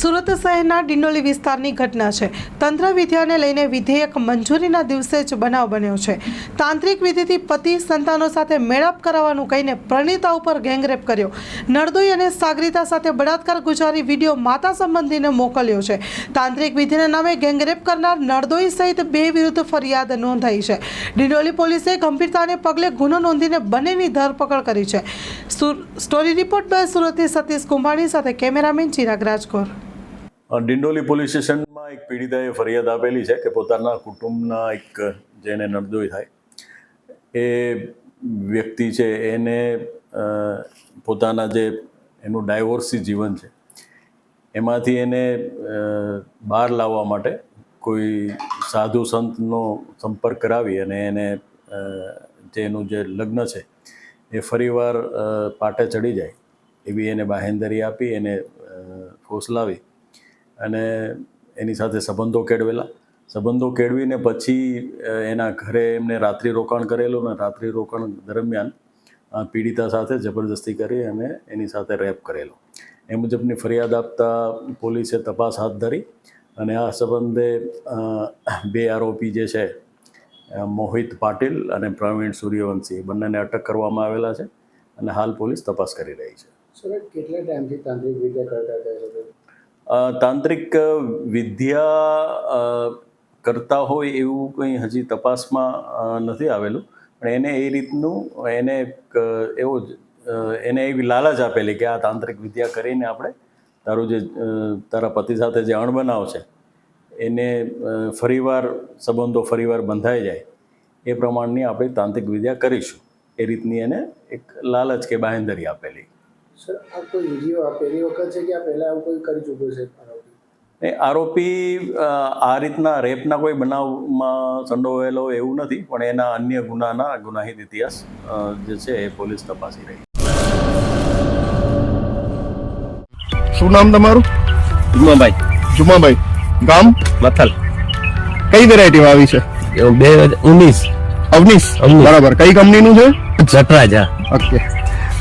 સુરત શહેરના ડિંડોલી વિસ્તારની ઘટના છે. તંત્ર વિદ્યાને લઈને વિધેયક મંજૂરીના દિવસે જ બનાવ બન્યો છે. તાંત્રિક વિધિથી પતિ સંતાનો સાથે મેળાપ કરાવવાનું કહીને પ્રણીતા ઉપર ગેંગરેપ કર્યો. નરદોઈ અને સાગરીતા સાથે બળાત્કાર ગુજારી વીડિયો માતા સંબંધીને મોકલ્યો છે. તાંત્રિક વિધિના નામે ગેંગરેપ કરનાર નરદોઈ સહિત બે વિરુદ્ધ ફરિયાદ નોંધાઈ છે. ડિંડોલી પોલીસે ગંભીરતાને પગલે ગુનો નોંધીને બંનેની ધરપકડ કરી છે. સ્ટોરી રિપોર્ટ બાય સુરતથી સતીશ કુંભાણી સાથે કેમેરામેન ચિરાગ રાજકોર. ડિંડોલી પોલીસ સ્ટેશનમાં એક પીડિતાએ ફરિયાદ આપેલી છે કે પોતાના કુટુંબના એક જેને નરદોઈ થાય, એ વ્યક્તિ છે, એને પોતાના જે એનું ડાયવોર્સી જીવન છે, એમાંથી એને બહાર લાવવા માટે કોઈ સાધુ સંતનો સંપર્ક કરાવી અને એને જેનું જે લગ્ન છે, એ ફરીવાર પાટે ચડી જાય, એવી એને બાહેંધરી આપી, એને ફોસલાવી અને એની સાથે સંબંધો કેળવેલા. સંબંધો કેળવીને પછી એના ઘરે એમને રાત્રિ રોકાણ કરેલું અને રાત્રિ રોકાણ દરમિયાન પીડિતા સાથે જબરદસ્તી કરી અને એની સાથે રેપ કરેલો. એ મુજબની ફરિયાદ આપતા પોલીસે તપાસ હાથ ધરી અને આ સંબંધે બે આરોપી જે છે મોહિત પાટીલ અને પ્રવીણ સૂર્યવંશી બંનેને અટક કરવામાં આવેલા છે અને હાલ પોલીસ તપાસ કરી રહી છે. કેટલા ટાઈમથી તાંત્રિક વિદ્યા કરતા તાંત્રિક વિદ્યા કરતા હોય એવું કંઈ હજી તપાસમાં નથી આવેલું. પણ એને એ રીતનું, એને એવો એને એવી લાલચ આપેલી કે આ તાંત્રિક વિદ્યા કરીને આપણે તારું જે તારા પતિ સાથે જે અણબનાવ છે, એને ફરીવાર સંબંધો ફરીવાર બંધાઈ જાય, એ પ્રમાણની આપણે તાંત્રિક વિદ્યા કરીશું. એ રીતની એને એક લાલચ કે બાંહેધરી આપેલી. સર આ કોઈ વીડિયો આ પહેલી વખત છે કે આ પહેલા આવું કોઈ કરી ચૂક્યો છે આરોપી? એ આરોપી આ રીતના રેપના કોઈ બનાવમાં સંડોવાયેલો એવું નથી પણ એના અન્ય ગુનાના ગુનાહિત ઇતિહાસ જે છે એ પોલીસ તપાસી રહી શું નામ તમારું? જુમાભાઈ. જુમાભાઈ. ગામ? મથલ. કઈ વેરાયટી આવી છે? બે હજાર ઉન્નીસ અવનીશ. બરાબર. કઈ કંપનીનું છે? જટરાજા. ઓકે.